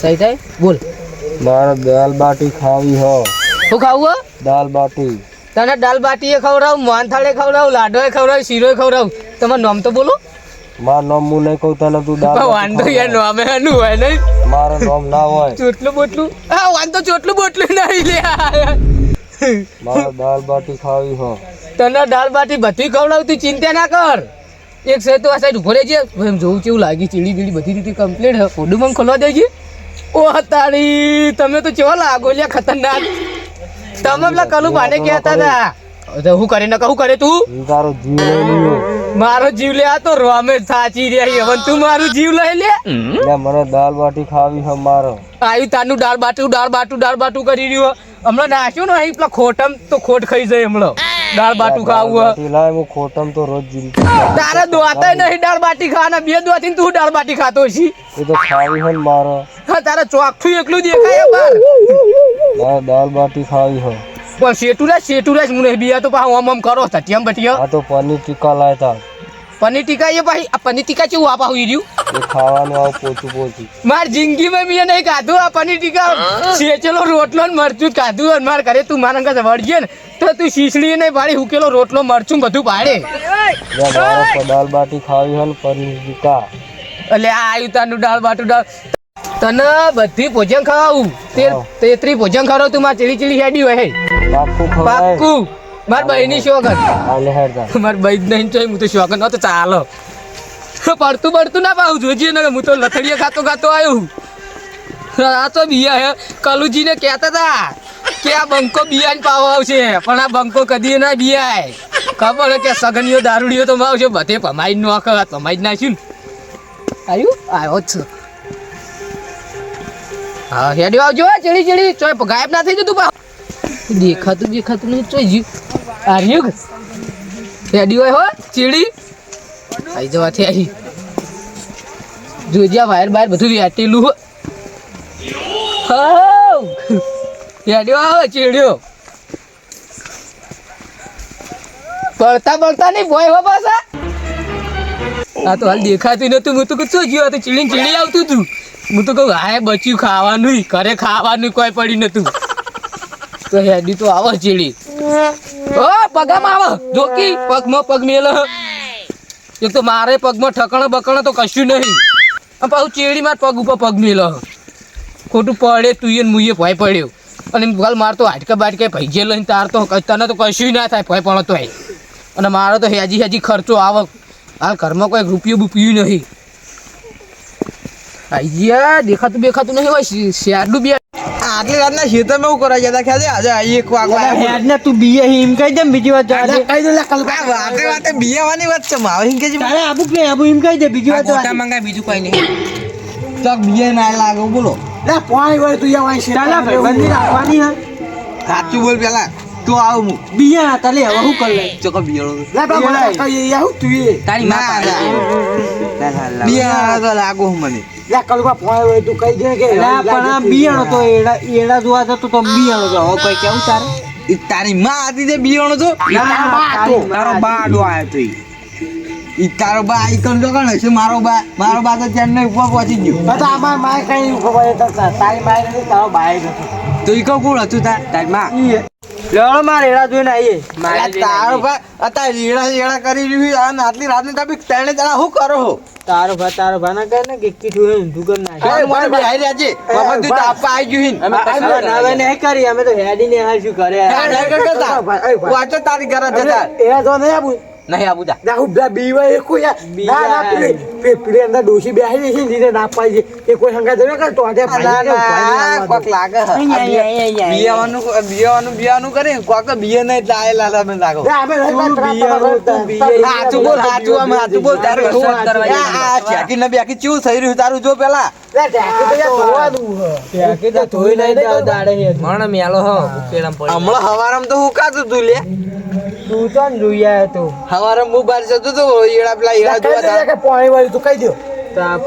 સહી થાય બોલ મારે દાલ બાટી ખાવી હો શું ખાવું હો? દાલ બાટી તને દાલ બાટીએ ખવડાવું માનથાળે ખવડાવું લાડોએ ખવડાવું શીરોએ ખવડાવું. તમારું નામ તો બોલો. માર નામ હું નહીં કહું તને તું દાલ વાંધો યાર નામે એનું હોય નહીં. મારો નામ ના હોય. ચોટલું બોટલું. હા વાંધો ચોટલું બોટલું નહીં લે. મારે દાલ બાટી ખાવી હો. તને દાળ બાટી બધી ખવડાવું તું ચિંતા ના કર. એક સાઈડ તો આ સાઈડ ઊભો રહેજે. એમ જોવું કેવું લાગી ચીડી બીડી બધી રીતે કમ્પ્લીટ મને ખોલવા દેજે. ઓ તારી તમે તો કેવા લાગો લ્યા ખતરનાક. તમે પેલા કલુ ભાને કહેતા હતા. હું કરે ન કહું કરે તું? તારો જીવ મારો જીવ લે આ તો રોમે સાચી રે હવન તું મારું જીવ લઈ લે. મને દાળ બાટી ખાવી હો મારો. આયુ તાનું દાળ બાટું દાળ બાટું દાળ બાટું કરી રહ્યું. હમણાં નાખ્યું ને અહીં પેલા ખોટમ તો ખોટ ખાઈ જાય હમણાં. દાળ બાટું ખાવું લાય હું ખોટમ તો રોજ જીરી તારે દોતે નહીં દાળ બાટી ખાવાના બે દોતી તું દાળ બાટી ખાતો છી એ તો ખાવી હોય મારો. હા તારે ચોખ્ખું એકલું દેખાય બાર. ના દાળ બાટી ખાવી હો. પણ શેટુરા શેટુરા જ મને બીયા તો પાછું આમ આમ કરો સટિયમ બટિયા આ તો પનીર ટીકા લાયતા પનીર ટીકા એ ભાઈ આ પનીર ટીકા કેવું આપા હોઈ રહ્યું એ ખાવાનું આવ પોચું પોચું. માર જિંદગીમાં મેં નહીં ખાધું આ પનીર ટીકા. શેચેલો રોટલો ને મરચું કાધું ખાધું અને માર ઘરે તું મારા કાছে વળજે ને તો તું શીસડી ને પાડી ઉકેલો રોટલો મરચું બધું પાડે. દાલ બાટી ખાવી હો ને એટલે આ આવ્યું તારનું દાળ બાટું દાળ. તને બધી ભોજન ખવાવું. તે તેત્રી ભોજન ખવડાવ તું માં ચીલી ચીલી હેડી હોય. પાક્કું પાક્કું. માર બહેની શોખન માર બહેન નહીં જોઈ હું તો શોખન તો ચાલો. પડતું પડતું ના પાવું જોજે ને હું તો લથડીએ ખાતો ખાતો આવ્યો આ તો બિયા હે કલુજીને કહેતા હતા કે આ બંકો બિયાન પાવ આવશે. પણ આ બંકો કદી ના બિયાય. ખબર કે સગનીઓ, દારૂડીઓ તો આવશે બધે પમાઈ નો પમાઈ જ નાખ્યું ને આવ્યું આવ્યો હા, હેડ્યો આવજો ચડી ચડી. ચોય ગાયબ ના થઈ જતું પા દેખાતું દેખાતું નહીં, ચોય જી આર્યુગ હેડ્યો હો, ચીડી. આઈ જવાથી આવી જોજ્યા વાયર બાયર બધું વેટેલું હો. હાઉ. આવે, ચીડ્યો. પડતા પડતા નહીં ભોય હો પાછા. આ તો હાલ દેખાતું નતું, હું તો કહું શું જ્યો તો ચીડી ચીડી આવતું હતું હું તો કહું, હાય, બચ્યું ખાવાનું. ઘરે ખાવાનું કોઈ પડ્યું નતું. તો હેડી તો આવો ચીડી. ઓ, પગમાં આવો. જોકી, પગમાં પગ મેલો. એક તો મારે પગમાં ઠકણ બકણ તો કશું નહીં. પાછું ચીડી માર પગ ઉપર પગ મેલો. ખોટું પડે તું મુએ ભય પડ્યો. અને ગલ માર તો હાડકા બાટકે ભૈજે લઈને તાર તો તને તો કશું ના થાય ભાઈ પણ તોય અને મારો તો હેજી હેજી ખર્ચો આવક હાલ ઘરમાં કોઈ રૂપિયું બુપિયું નહીં. આઈયા દેખાતું બેખાતું નહીં હોય શી- શિયાળનું બે આટલી રાતના ખેતરમાં એવું કરવા જતા ખ્યાલ છે? આજે આ એક વાગવા હેડ ને તું બીએ એમ કહી દે બીજી વાત અરે, કહી દે કલ વાતે વાતે બિયાવાની વાત છે મારે એમ કે છે. તારે આબુ કે આબુ એમ કહી દે બીજી વાત ગોટા મંગાય બીજું કઈ નહીં. તો બીએ ના લાગે બોલો. લે પાણી વળી તું યાર છે. તાલા ભાઈબંધી રાખવાની હા. સાચું બોલ પેલા તું આવ હું. બીયા ના તાલે હવે હું કર લે ચોક બિયાળો. લે બાબા કઈ યાર તું એ. તારી ના બિયા તો લાગો હું મને. લે કલકા પાણી વળી તું કઈ દે કે લે પણ આ બિયાણો તો એડા એડા જોવા જતો તો બિયાણો જો હો કોઈ કેવું તારે? તારી માં હતી તે બિયાણો તો? ના, બા તો. તારો બાડો આવ્યો તો ઈ. ઈ તારો બા ઈ તો કણ હશે મારો બા મારો બા તો ચેન્નઈ ઉપર પહોંચી ગયો તો આમાં માય કઈ ખબર તો તારી માય નથી તારો બાય નથી તો ઈ કોણ હતું તાર તારી માં લેવડો માર એડા જોઈને આવીએ અલા તારો બા અત્યારે રેડા રેડા કરી રહ્યું અને આટલી રાતની તાપી તેણે તારા શું કરો હો તારો ભા તારો ભા ના કહે ને કે કીધું હે ઊંધું કર નાખ કોણ મને બેહાઈ રહ્યા છે બાપા તું તાપા આવી ગયું હિન. અમે હવે નહીં કરી અમે તો હેડી ને હાલ શું કરે. વાંચો તારી ઘરે જતા એ તો નહીં આપું નહીં આબુ જા ના હું બે બીવા એ કોઈ ના ના પેલી પેલી અંદર ડોશી બેસી છે ને ના પાઈ છે. એ કોઈ હંગા દેવે કર તો આજે ભાઈ ના, કોક લાગે. બિયાવાનું બિયાવાનું બિયાવાનું કરે કોક તો બિયા નહીં એટલે લાલા મે લાગો. હાચું બોલ હાચું આમ હાચું બોલ તારે શું વાત કરવા આ ચાકી ને બેકી ચેવું થઈ રહ્યું તારું જો પેલા. હમણાં હવારામ તો હું કાતું તું લે. તું તો ને જોઈ આવ્યો તું. હવારમ હું બહાર જતો તો ઈડા પેલા એડા જોવા તારા. પાણી વાળી તું કહી દો.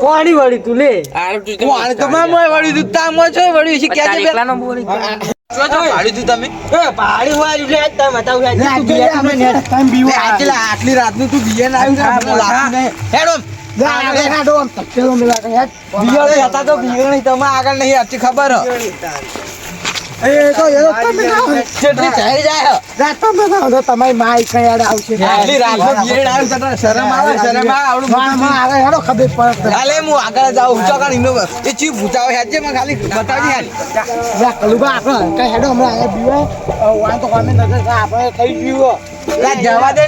પાણી વાળી તું લે. પાણી તો મેં મોય વાળી તું તા મોય છો વાળી છે ક્યાં છે પેલા જો જો પાડી તું તમે? પાણી વાળી લે તમે બતાવું તું. બીવો આટલા આટલી રાતનું તું બીએ ના આવ્યું ને, હેડો ના, આગળ હેડો, આમ તપેલો મેલા કે હેડ. બિયાણી હતા તો બિયાણી તમે આગળ નહીં આપતી ખબર. તમારી માય કઈ હેડ આવશે. શરમ આવે શરમ આવે હેડો ખબર પડે હાલે હું આગળ જાઉં ઊંચો કાઢ ઈનો એ ચી હેજે મને ખાલી બતાવજે હાલ કલુબા આપણે કઈ હેડો હમણાં આગળ બીવાય. હવે તો અમે નજર આપણે થઈ ગયું જવા દે.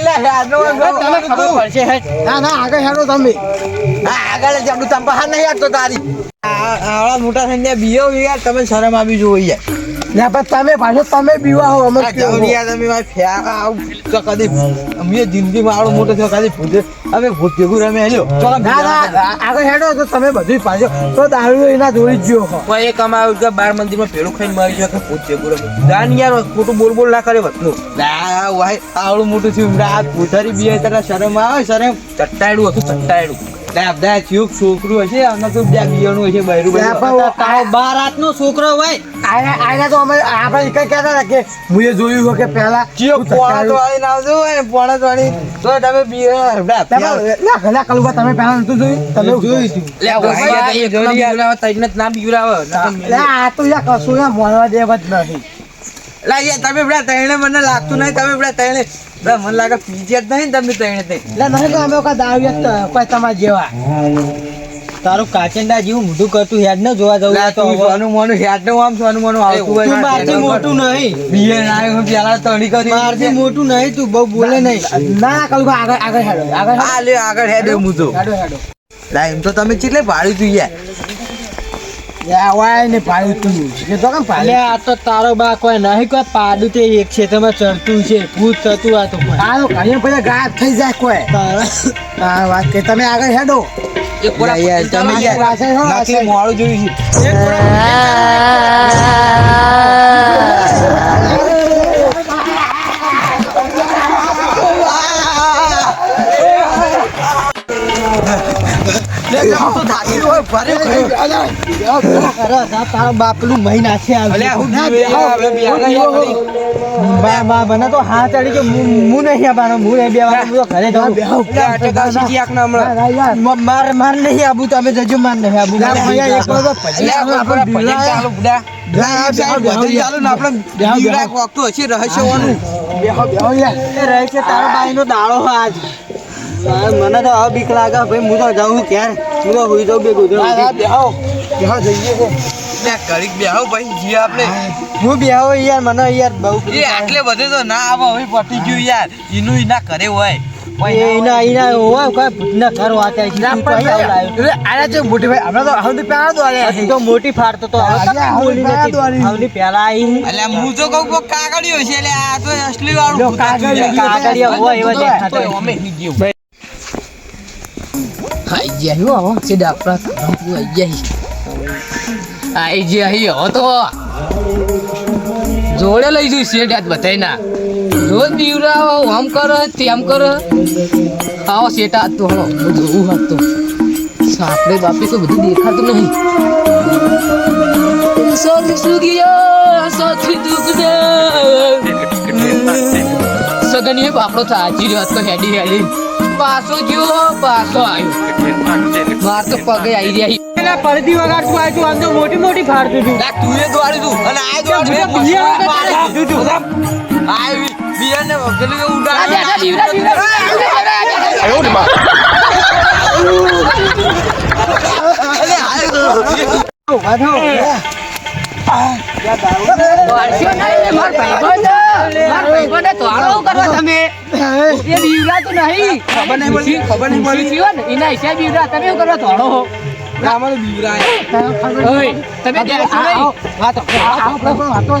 ના ના આગળ હેડો તમે. આગળ જ આપણું બહાર નહીં આવતો તારી. આ- આવડા મોટા થઈને બીઓ યાર તમે શરમ આવી જોવો યાર ના પણ તમે પાછો તમે બીવા હો અમે યાર તમે મારી ફ્યા આવું તો કદી અમે જિંદગીમાં આવડો મોટો થયો કદી ભૂતે અમે ભૂત ભેગું રમે હેલ્યો. ના ના આગળ હેડો તો તમે બધું પાછો તો દારૂ એના જોડી જ અમારું કે બાર મંદિરમાં પેલું ખાઈને મરી ગયો કે ભૂત ભેગું રમે જાન યાર ખોટું બોલ બોલ ના કરે વતનું ના ભાઈ આવડું મોટું થયું. આ ભૂતારી બીએ તને શરમ આવે? શરમ ચટ્ટાયડું હતું ચટ્ટાયડું બધા છોકરું હશે આમાં તો બે બિયાનું હશે બૈરું ના, પણ છોકરો હોય. આયા આયા તો અમે આપણે એક જ કહેતા હતા કે મુએ જોયું હોય કે પહેલા ચિયો પોણત વાળી ના આવજો ને તો તમે બિયા હમણાં તમે ના તમે પહેલા નતું જોયું? તમે જોયું લે આ તો યાર કશું યાર મોનવા દેવા જ નહીં લા યાર તમે મને લાગતું નહીં તમે તૈણે પેલા મને લાગે પીજે જ નહીં તમે તૈણે તઈ એટલે નહીં તો અમે કોઈ દારૂ યાર કોઈ તમારા જેવા. તારું કાચંડા જેવું મોઢું કરતું હેડ ન જોવા જવું તો સોનું મોનું હેડનું આમ સોનું મોનું આવતું હોય મારથી મોટું નહીં. બીએ ના હું પેલા તણી કરી. મારથી મોટું નહીં તું બહુ બોલે નહીં. ના ના આગળ આગળ હેડો આગળ લે આગળ હેડ હું તો લા એમ તો તમે કેટલે ભાડ્યું તું યાર યા ને પાડ્યું તું. એ તો કેમ પાડ્યું આ તો તારો બા કોઈ નહીં કોઈ પાડું તે એક ક્ષેત્રમાં ચડતું છે ભૂત થતું આ તો. આ તો ઘણી પછી ગાયબ થઈ જાય કોઈ. વાત કે તમે આગળ હેડો. યાર તમે યાર પાછળ. મોડું જોયું છે. બાપલું મહી નાખી હું મને તો હાથ ચડી કે હું હું નહીં આવવાનો હું એ બે તો ઘરે જાઉં માર માર નહીં આબુ તમે જજો માર નહીં આબુ રહસ્ય ભૈયા, એક વાર તો પછી લે, આપણે આપણે ભજન બીવડાયા. ચાલુ, બુડા. લે, આ સાહેબ ભજન ચાલુ ને તારો દાડો હ આજ સાહેબ, મને તો આ બીક લાગે. ભાઈ હું તો જાઉં ક્યારે હું તો હોઈ જાઉં બે ગુજરાત ના, ના, બેહો. બેહો, જઈએ છે. લે, ઘડીક બેહો ભાઈ, જી આપણે. હું બી આવો યાર મને યાર બહુ એ આટલે બધે તો ના આવો હવે પતી ગયું યાર. એનું ઈ ના કરે હોય એના એના મોટી ફાડતો તો. એટલે હું તો કહું કોક કાગળિયો છે એટલે આ તો અસલી વાળું કાગળિયો, હોય એવા દેખાતા ગયું. હો હવે સીધા આપણા ઘરનું આઈ ગયા આઈ ગયા હી હો તો જોડે લઈ જઈ શેઠ હાથ બધાય ના રોજ દીવરાવો આમ કરો તેમ કરો આવો શેઠ હાથ તો હો હું જોવું તો સાપડે બાપે તો બધું દેખાતું નહીં સાથી સુગિયા સોથી દુખદે સગનીએ બાપડો થાજી રહ્યો તો હેડી હેડી પાછો ગયો પાછો આવ્યો માર તો પગે આવી રહ્યા પેલા પડદી વગાડતું આવ્યું તું, આમ તો મોટી મોટી ફાડતું. લા, તું એ દોડ્યું તું અને આ દોડ્યું. બીજા બીજા વખત આ દીધું. આ બી- બીજાને પેલું કે ઉડાડ્યું. દીવરા દીવરા ખબર નહીં પડી, ખબર નહીં પડી. એના હિસાબ તમે શું કરો તો આળો બીવરાય. ઓય તમે વાતો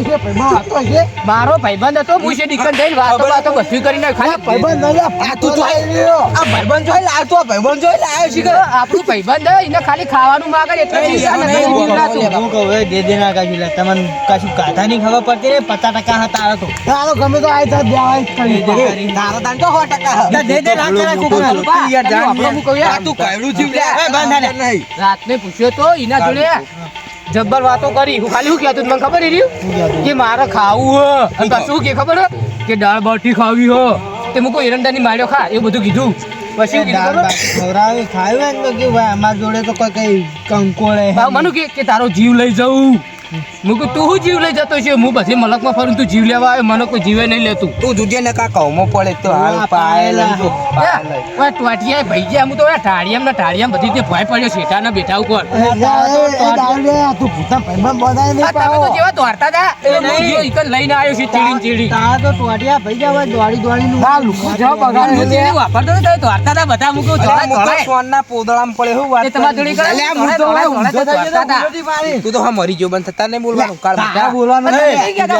છે ભાઈમાં વાતો છે મારો ભાઈબંધ હતો પૂછે દીકન જઈને વાતો વાતો બધું કરીને ખાલી ભાઈબંધ નહીં આ તું રહ્યો. આ ભાઈબંધ જોઈ લાવ તો ભાઈબંધ જોઈ લાવ છે. આપણું ભાઈબંધ એને ખાલી ખાવાનું માગે એટલે ને હું કહું, એ દે દે ના લે. તમને કશું કાઢા નહીં ખબર પડતી રે પચાસ ટકા હતા તારો તો આ ગમે તો આ તો દેવાય કરી. તારા તાન તો સો ટકા. દે દે રાખ કરે કુકરા યાર, જાન હું કહું તું કયડું જીવ લે. બંધ નહીં. રાતને પૂછ્યો તો એના જોડે જબ્બર વાતો કરી. હું ખાલી શું કહેતો મને ખબર એ રહ્યું? કે મારે ખાવું હ. અને પાછું કે ખબર? કે દાળ બાટી ખાવી હો. તે મૂકો એરંડાની માર્યો ખા. એવું બધું કીધું. પછી ખવડાવ્યું, ખાયું એમ તો કે ભાઈ અમારા જોડે તો કોઈ કઈ કંકોળે મને કે કે તારો જીવ લઈ જવું કહું તું હું જીવ લઈ જતો છે હું બધી મલકમાં ફરું તું જીવ લેવા આવે મને કોઈ જીવે નહીં લેતું તું જુજે ને કા કહો પડે તો હાલ લઈ જો ઓય ટોટિયા ભાઈ ગયા હું તો ઓય ટાળિયામ ને ટાળિયામ બધી તે ભય પડ્યો શેઠાના બેઠા ઉપર તું ભૂતા ભાઈમાં બોલાય નહીં તમે તો જેવા દોડતા હતા એ હું જો ઈકન લઈને આવ્યો છું ચીડી ચીડી તા તો ટોટિયા ભાઈ જવા દોડી દોડીનું ના લુકો જાઓ બગાડ હું તે વાપરતો તો દોડતા હતા બધા મુકો દોડાય સોનના પોદળામાં પડે હું વાત એ જોડી કરે તું તો હા મરી જો બંધ થતા નહીં બોલવાનું? કાળ તારા બોલવાનું નહીં. કલુ?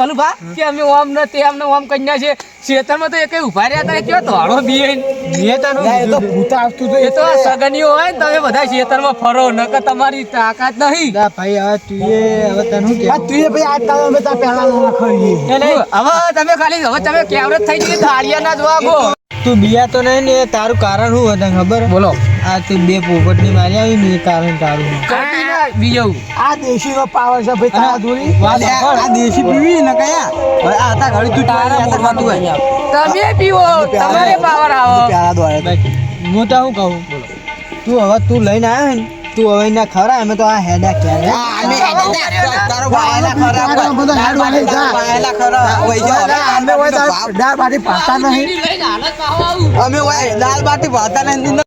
કલુભા, કે અમે ઓમ ન તે અમને ઓમ કન્યા છે. ખેતરમાં તો એકે ઊભા રહ્યા તા કેવો દોડો બીએ મેં તને એ તો ભૂત આવતું તો એ તો આ સગનીઓ હોય ને તમે બધા ખેતરમાં ફરો નકર તમારી તાકાત નહીં. ના ભાઈ હવે તું હવે તને કે આ કહેવું? ભાઈ આ તારો અમે તાર પહેલા ના એટલે હવે તમે ખાલી હવે તમે કેવરેજ થઈ ગઈ થાળિયા ના જવાબો. તું બિયા તો નહીં ને તારું કારણ શું હતું ખબર? બોલો. આ તું બે પોપટની મારી આવી ને કારણ તારું. બીજું? આ દેશીનો પાવર છે ભાઈ તારા જોડી? આ દેશી પીવી ને કયા? હવે આ તા ઘડી તું તારા તારા બોલવાનું તમે પીવો તમારે પાવર આવો. હું તો કહું? તું હવે તું લઈને આવ્યો ને તું હવે ખરા અમે તો આ હેડા અમે તારો ખરા. જો. અમે હોય દાળ બાટી પાતા નહીં. અમે દાલ બાટી ભાતા નહીં